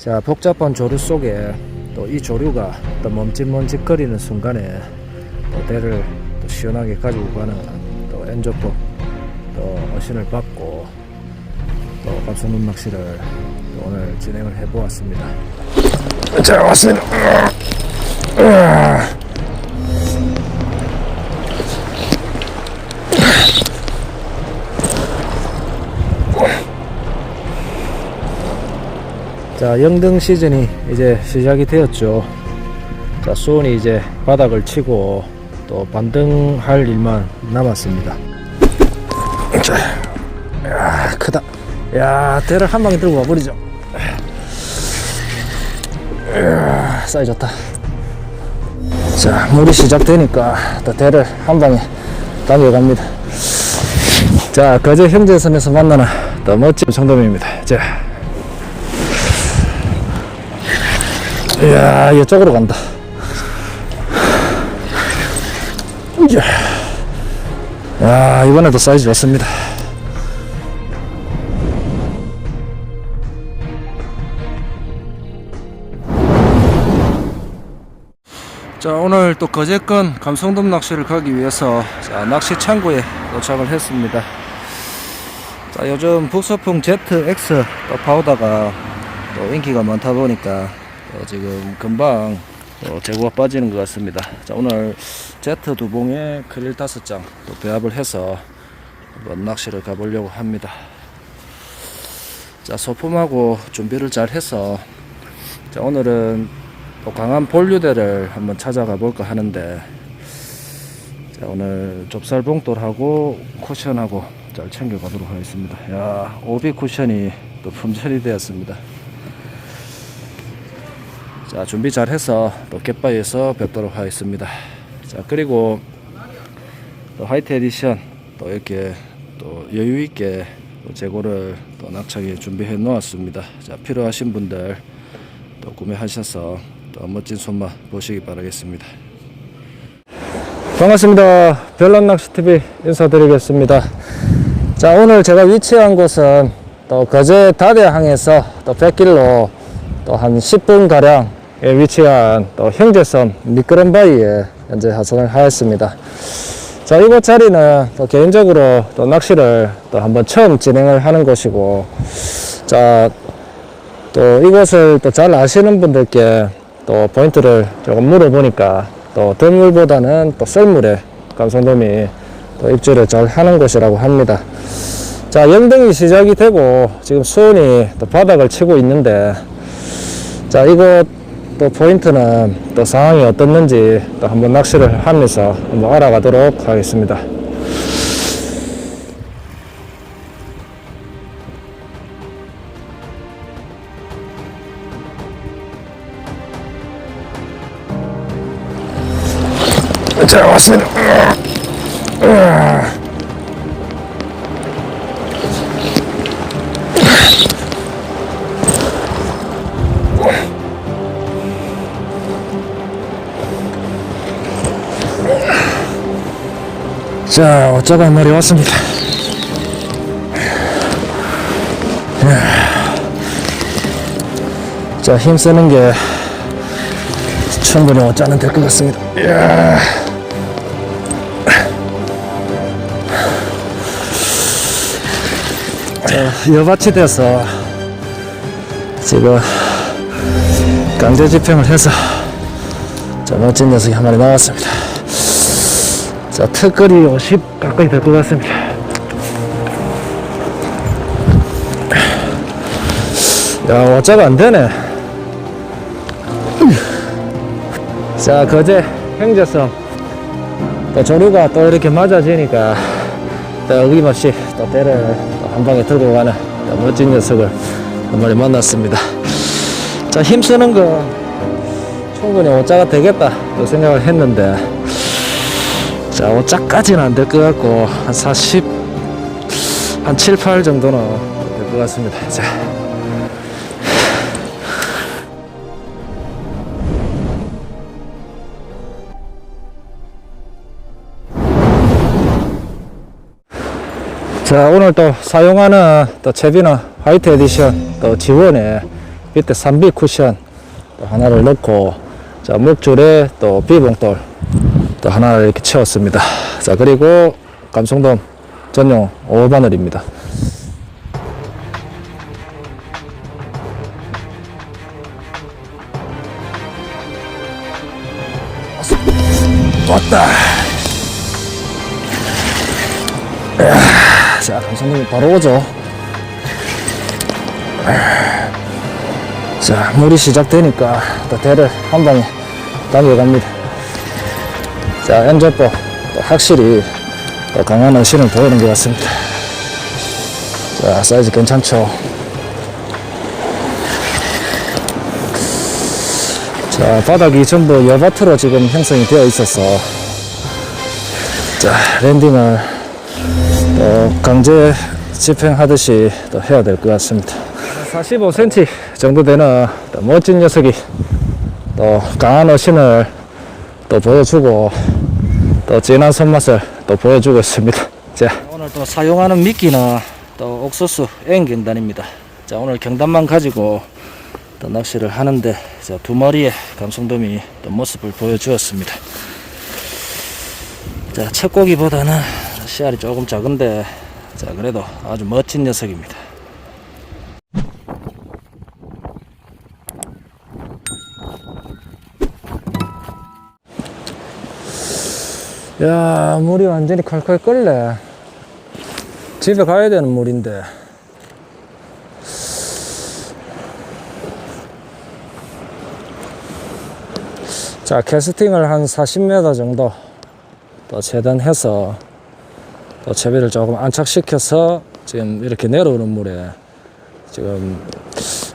자, 복잡한 조류 속에 또 이 조류가 또 멈칫멈칫거리는 순간에 또 대를 또 시원하게 가지고 가는 또 엔조법 또 어신을 받고 또 감성눈 낚시를 또 오늘 진행을 해 보았습니다. 자, 왔습니다. 자, 영등 시즌이 이제 시작이 되었죠. 자, 수온이 이제 바닥을 치고 또 반등할 일만 남았습니다. 자, 야, 크다. 야, 대를 한 방에 들고 와버리죠. 이야, 사이 좋다. 자, 물이 시작되니까 또 대를 한 방에 당겨갑니다. 자, 거제 형제섬에서 만나는 또 멋진 청돔입니다. 자, 이야, 이쪽으로 간다. 이야. 야, 이번에도 사이즈 좋습니다. 자, 오늘 또 거제권 감성돔 낚시를 가기 위해서 자, 낚시 창고에 도착을 했습니다. 자, 요즘 북서풍 ZX 또 파우더가 또 인기가 많다 보니까 어, 지금 금방 어, 재고가 빠지는 것 같습니다. 자, 오늘 Z 두 봉에 크릴 다섯 장 또 배합을 해서 한번 낚시를 가보려고 합니다. 자, 소품하고 준비를 잘 해서 자, 오늘은 또 강한 볼류대를 한번 찾아가 볼까 하는데 자, 오늘 좁쌀 봉돌하고 쿠션하고 잘 챙겨 가도록 하겠습니다. 야, 오비 쿠션이 또 품절이 되었습니다. 자 준비 잘 해서 또 갯바위에서 뵙도록 하겠습니다. 자 그리고 또 화이트 에디션 또 이렇게 또 여유 있게 또 재고를 또 낙차게 준비해 놓았습니다. 자 필요하신 분들 또 구매하셔서 또 멋진 손맛 보시기 바라겠습니다. 반갑습니다. 별난낚시TV 인사드리겠습니다. 자 오늘 제가 위치한 곳은 또 거제 다대항에서 또 100길로 또 한 10분 가량 에 위치한 또 형제섬 미끄럼 바위에 현재 하선을 하였습니다. 자 이곳 자리는 또 개인적으로 또 낚시를 또 한번 처음 진행을 하는 곳이고 자 또 이곳을 또 잘 아시는 분들께 또 포인트를 조금 물어보니까 또 덤물보다는 또 썰물에 감성돔이 또 입질을 잘 하는 곳이라고 합니다. 자 영등이 시작이 되고 지금 수온이 또 바닥을 치고 있는데 자 이곳 또 포인트는 또 상황이 어떻는지 또 한번 낚시를 하면서 한번 알아가도록 하겠습니다. 자 왔습니다. 자, 어쩌다 한 마리 왔습니다. 자, 힘 쓰는 게 충분히 어쩌면 될 것 같습니다. 자, 여밭이 돼서 지금 강제 집행을 해서 자, 멋진 녀석이 한 마리 나왔습니다. 자, 특거리 50 가까이 될 것 같습니다. 야, 어차가 안 되네. 자, 거제 형제섬. 또 조류가 또 이렇게 맞아지니까 또 어김없이 또 때를 또 한 방에 들고 가는 또 멋진 녀석을 한 마리 만났습니다. 자, 힘쓰는 거 충분히 오자가 되겠다 또 생각을 했는데 자, 5자까지는 안 될 것 같고, 한 40, 한 7, 8 정도는 될 것 같습니다. 자. 자, 오늘 또 사용하는 또 채비는 화이트 에디션 또 지원에 밑에 3B 쿠션 또 하나를 넣고 자 목줄에 또 비봉돌 또 하나를 이렇게 채웠습니다. 자 그리고 감성돔 전용 5바늘입니다. 왔다. 자 감성돔이 바로 오죠. 자 물이 시작되니까 또 대를 한 방에 당겨갑니다. 자, 또 확실히 또 강한 어신을 보이는 것 같습니다. 자, 사이즈 괜찮죠? 자, 바닥이 전부 여바트로 지금 형성이 되어 있어서 자, 랜딩을 또 강제 집행하듯이 또 해야 될 것 같습니다. 45cm 정도 되는 또 멋진 녀석이 또 강한 어신을 또 보여주고 또 진한 손맛을 또 보여주고 있습니다. 자, 오늘 또 사용하는 미끼는 또 옥수수 앵경단입니다. 자, 오늘 경단만 가지고 또 낚시를 하는데 자, 두 마리의 감성돔이 또 모습을 보여주었습니다. 자, 첫 고기보다는 씨알이 조금 작은데 자, 그래도 아주 멋진 녀석입니다. 야 물이 완전히 칼칼 끓네. 집에 가야 되는 물인데. 자 캐스팅을 한 40m 정도 또 재단해서 또 채비를 조금 안착시켜서 지금 이렇게 내려오는 물에 지금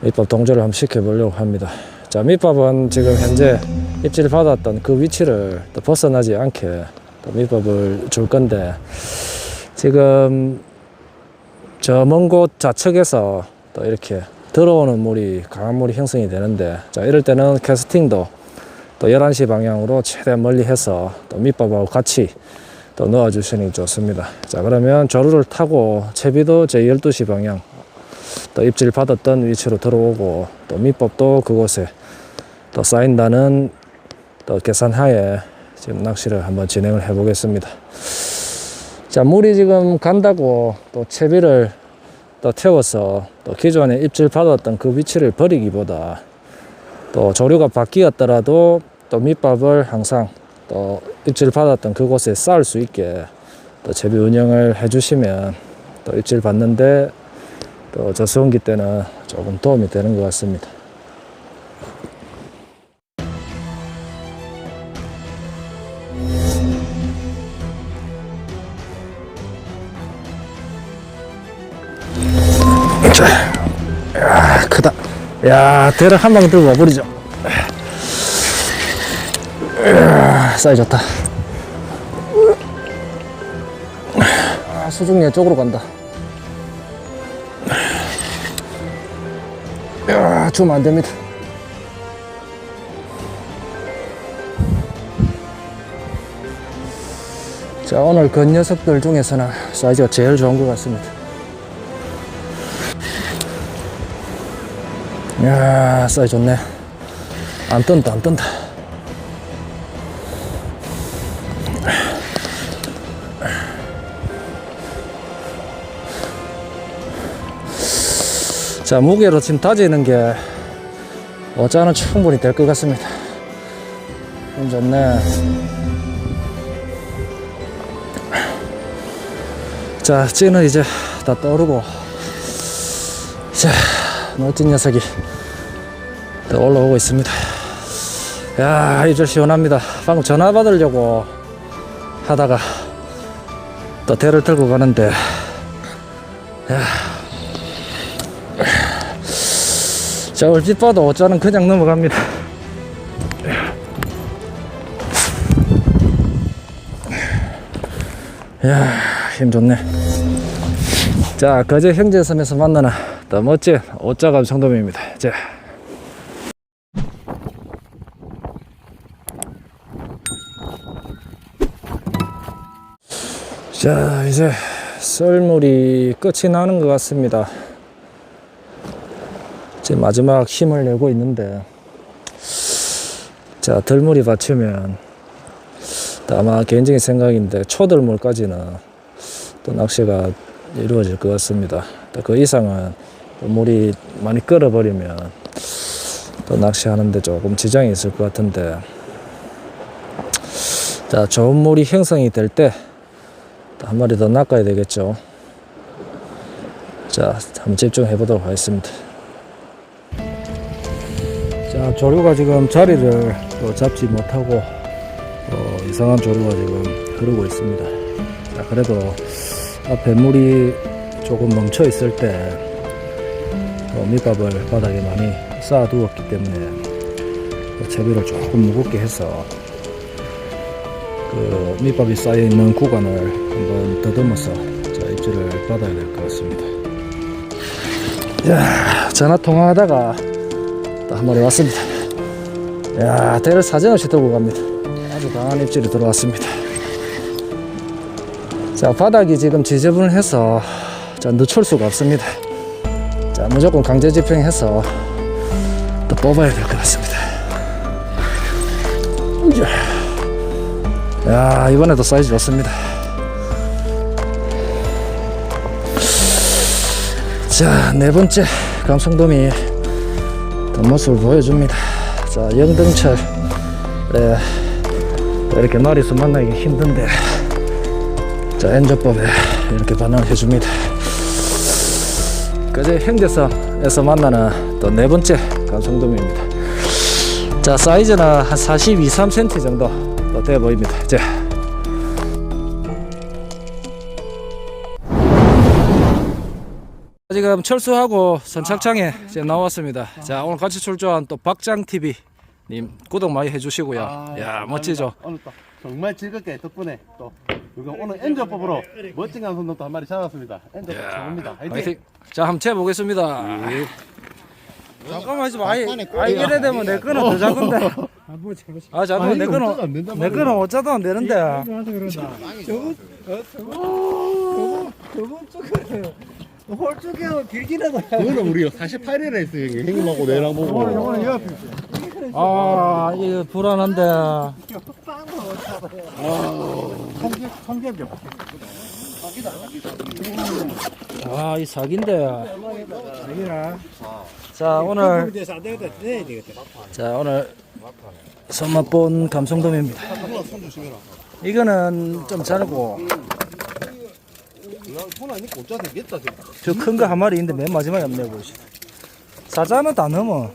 밑밥 동조를 한번 시켜보려고 합니다. 자 밑밥은 지금 현재 입질 받았던 그 위치를 또 벗어나지 않게 또 밑밥을 줄 건데 지금 저 먼 곳 좌측에서 또 이렇게 들어오는 물이 강한 물이 형성이 되는데 자 이럴 때는 캐스팅도 또 11시 방향으로 최대한 멀리 해서 또 밑밥하고 같이 또 넣어 주시는 게 좋습니다. 자 그러면 조류를 타고 채비도 제 12시 방향 또 입질 받았던 위치로 들어오고 또 밑밥도 그곳에 또 쌓인다는 또 계산하에 지금 낚시를 한번 진행을 해 보겠습니다. 자, 물이 지금 간다고 또 채비를 또 태워서 또 기존에 입질 받았던 그 위치를 버리기보다 또 조류가 바뀌었더라도 또 밑밥을 항상 또 입질 받았던 그곳에 쌓을 수 있게 또 채비 운영을 해 주시면 또 입질 받는데 또 저수온기 때는 조금 도움이 되는 것 같습니다. 야, 대를 한 방에 들고 와버리죠. 사이 좋다. 아, 수중에 쪽으로 간다. 야, 주면 안 됩니다. 자, 오늘 그 녀석들 중에서는 사이즈가 제일 좋은 것 같습니다. 야 사이즈 좋네. 안 뜬다 안 뜬다. 자 무게로 지금 다지는 게 어짜는 충분히 될 것 같습니다. 좀 좋네. 자 찌는 이제 다 떠오르고. 자 멋진 녀석이 또 올라오고 있습니다. 야, 이절 시원합니다. 방금 전화 받으려고 하다가 또 대를 들고 가는데, 야. 자, 얼핏 봐도 어쩌는 그냥 넘어갑니다. 야, 힘 좋네. 자, 거제 형제섬에서 만나는 더 멋진 오짜감 성돔입니다. 자. 자, 이제 썰물이 끝이 나는 것 같습니다. 지금 마지막 힘을 내고 있는데 자 들물이 받치면 또 아마 개인적인 생각인데 초들물까지는 또 낚시가 이루어질 것 같습니다. 또그 이상은 또 물이 많이 끓어버리면 또 낚시하는데 조금 지장이 있을 것 같은데 자 좋은 물이 형성이 될 때 한 마리 더 낚아야 되겠죠. 자 한번 집중해 보도록 하겠습니다. 자 조류가 지금 자리를 또 잡지 못하고 어, 이상한 조류가 지금 흐르고 있습니다. 자 그래도 앞에 물이 조금 멈춰 있을 때 어, 밑밥을 바닥에 많이 쌓아두었기 때문에 그 채비를 조금 무겁게 해서 그 밑밥이 쌓여 있는 구간을 한번 더듬어서 자 입질을 받아야 될 것 같습니다. 야 전화 통화하다가 또 한 마리 왔습니다. 야 대를 사정없이 들고 갑니다. 아주 강한 입질이 들어왔습니다. 자 바닥이 지금 지저분해서 자 늦출 수가 없습니다. 자 무조건 강제 집행해서 또 뽑아야 될 것 같습니다. 야, 야 이번에도 사이즈 좋습니다. 자 네 번째 감성돔이 더 모습을 보여줍니다. 자 영등철 네, 이렇게 마리수 만나기 힘든데 자 엔저법에 이렇게 반응을 해줍니다. 그제 형제성에서 만나는 또 네 번째 감성돔입니다. 자 사이즈는 한 42, 3cm 정도 또돼 보입니다. 자. 지금 철수하고 선착장에 이제 나왔습니다. 자 오늘 같이 출조한 또 박장 TV 님 구독 많이 해주시고요. 아, 야 멋지죠. 정말 즐겁게 덕분에 또 그리고 오늘 엔저법으로 멋진 감성도 또한 마리 잡았습니다. 엔저법 최고입니다. 화이팅! 화이팅. 자 한번 재보겠습니다. 잠깐만 하지 마. 아이, 아이 이래 되면 내 거는 더 작은데. 아 잠깐만 내 거는 안내 거는 어쩌다 안 되는데. 홀쭉해요 길기라도 그거는 우리 48일에 했어요. 형님. 형님하고 내랑 보고. 아 이거 불안한데. 아이 사기인데. 자 오늘 돼서 안 되겠다 내야 되겠다 자 오늘 손 맛본 감성돔입니다. 이거는 좀 작고 손안 입고 어쩌 되겠다 지금. 저큰 거 한 마리 있는데 맨 마지막에 없네 보시. 사자는 다 넘어.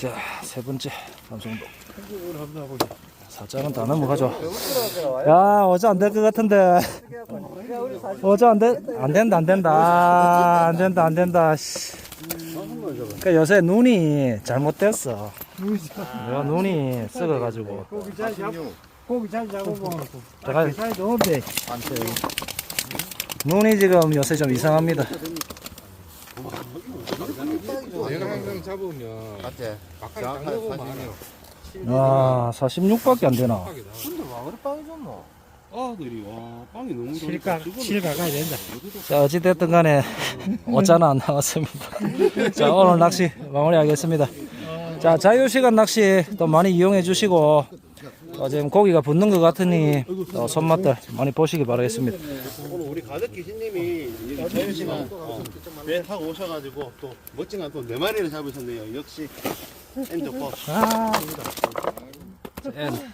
자 세 번째 감성돔. 사자는 다 넘어가죠. 야 어제 안 될 것 같은데. 어제 안 돼, 안 된다 안 된다 아, 안 된다 안 된다. 씨. 그러니까 요새 눈이 잘못됐어. 내가 눈이 썩어가지고. 고기 잘 잡고 고기 잘 잡고 제가 눈이 지금 요새 좀 이상합니다. 내가 항상 잡으면 맞지? 막간이 딱 먹으면 알아요. 아 46밖에 안 되나? 아들이 와 빵이 너무 실가 실가 가야 된다 자 어찌됐든 간에 오자는 안 나왔습니다. 자 오늘 낚시 마무리하겠습니다. 자 자유시간 낚시 또 많이 이용해 주시고 어, 지금 고기가 붙는 것 같으니 또 손맛들 많이 보시기 바라겠습니다. 오늘 우리 가덕 기신님이 자유 시간 배 타고 오셔가지고 또 멋진 건또네 마리를 잡으셨네요. 역시 엔저법. 아, 엔.